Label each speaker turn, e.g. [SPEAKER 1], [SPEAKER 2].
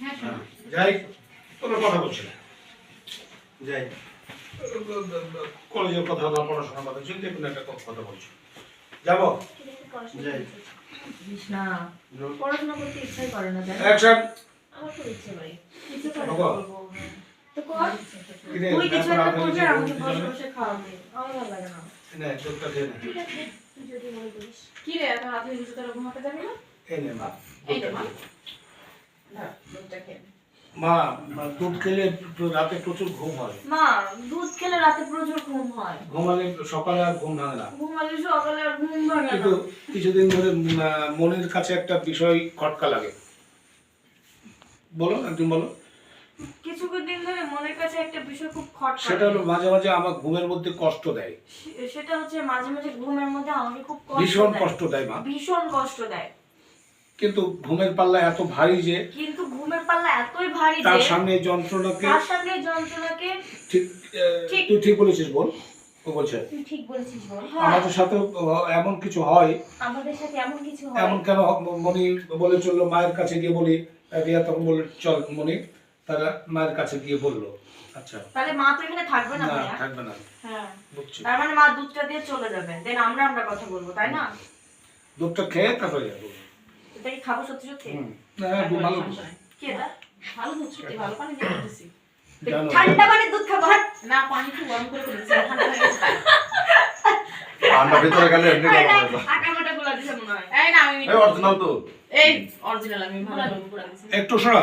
[SPEAKER 1] হ্যাঁ
[SPEAKER 2] যাই কোনো কথা বলছি।
[SPEAKER 3] যাই।
[SPEAKER 2] কলেজের কথা বা পড়াশোনার কথা চিন্তা কোনো একটা কথা বলছি। যাব?
[SPEAKER 3] যাই।
[SPEAKER 4] পড়াশোনা করতে ইচ্ছাই করে না
[SPEAKER 2] অ্যাকশন
[SPEAKER 4] আমার খুব ইচ্ছে ভাই। ইচ্ছে করে তো কর। তুই কিছু একটা করবি
[SPEAKER 2] আমাদের
[SPEAKER 4] আর
[SPEAKER 2] যে
[SPEAKER 4] আমাকে বসে বসে খাওয়াবে। আমার ভালো লাগে না।
[SPEAKER 2] নে চোখটা খেয়ে নে।
[SPEAKER 4] ঠিক আছে তুই যদি মনে করিস।
[SPEAKER 1] কি রে এত রাতে দুটো তোরা ঘুমাতে যাবি না?
[SPEAKER 2] এই নে মা
[SPEAKER 1] এই নে মা।
[SPEAKER 2] মা দুধ খেলে রাতে প্রচুর ঘুম হয়।
[SPEAKER 4] মা দুধ খেলে রাতে প্রচুর ঘুম হয়।
[SPEAKER 2] ঘুমালে সকালে আর ঘুম ভাঙে না।
[SPEAKER 4] ঘুমালে সকালে আর ঘুম ভাঙে
[SPEAKER 2] কিন্তু কিছুদিন ধরে মনের কাছে একটা বিষয় খটকা লাগে। বলো একদম বলো।
[SPEAKER 4] কিছু দিন ধরে মনের কাছে একটা বিষয় খুব খট
[SPEAKER 2] সেটা হলো মাঝে মাঝে আমার ঘুমের মধ্যে কষ্ট দেয়।
[SPEAKER 4] সেটা হচ্ছে মাঝে মাঝে ঘুমের মধ্যে আমাকে খুব কষ্ট
[SPEAKER 2] ভীষণ কষ্ট দেয় মা।
[SPEAKER 4] ভীষণ কষ্ট দেয়।
[SPEAKER 2] কিন্তু ঘুমের পাল্লা এত ভারী যে
[SPEAKER 4] কিন্তু পাল্লা এতই ভারী
[SPEAKER 2] তার সামনে যন্ত্রণাকে
[SPEAKER 4] তার সামনে যন্ত্রণাকে
[SPEAKER 2] ঠিক তুই ঠিক বলেছিস বল ও বলছে।
[SPEAKER 4] তুই ঠিক বলেছিস বল
[SPEAKER 2] আমাদের সাথে এমন কিছু হয়
[SPEAKER 4] আমাদের সাথে এমন কিছু হয়।
[SPEAKER 2] এমন কেন মনি বলে চলল মায়ের কাছে গিয়ে বলি রিয়া তখন বলল চল মনি তারা মায়ের কাছে গিয়ে বলল। আচ্ছা।
[SPEAKER 4] তাহলে মা তো এখানে থাকবে না
[SPEAKER 2] না থাকবে না।
[SPEAKER 4] হ্যাঁ। তার মানে মা দুধটা দিয়ে চলে যাবে। দেন আমরা আমরা কথা বলব তাই না?
[SPEAKER 2] দুধটা খেয়ে তারপরে যাব।
[SPEAKER 4] এটা কি খাব সত্যি সত্যি?
[SPEAKER 2] একটু ভালো
[SPEAKER 1] ভালো দুধ ভালো পানি দিয়ে
[SPEAKER 4] ঠান্ডা পানির দুধ খাব
[SPEAKER 1] না পানি তো গরম করে করেছি ঠান্ডা হয়ে গেছে
[SPEAKER 3] ঠান্ডা ভিতরে গেলে এমনি গরম হয়ে যায়।
[SPEAKER 4] আটা মাটা গুলা দিছে মনে হয়।
[SPEAKER 1] এই না আমি
[SPEAKER 3] এই অরিজিনাল তো।
[SPEAKER 1] এই অরিজিনাল আমি ভালো করে
[SPEAKER 2] একটু শোনো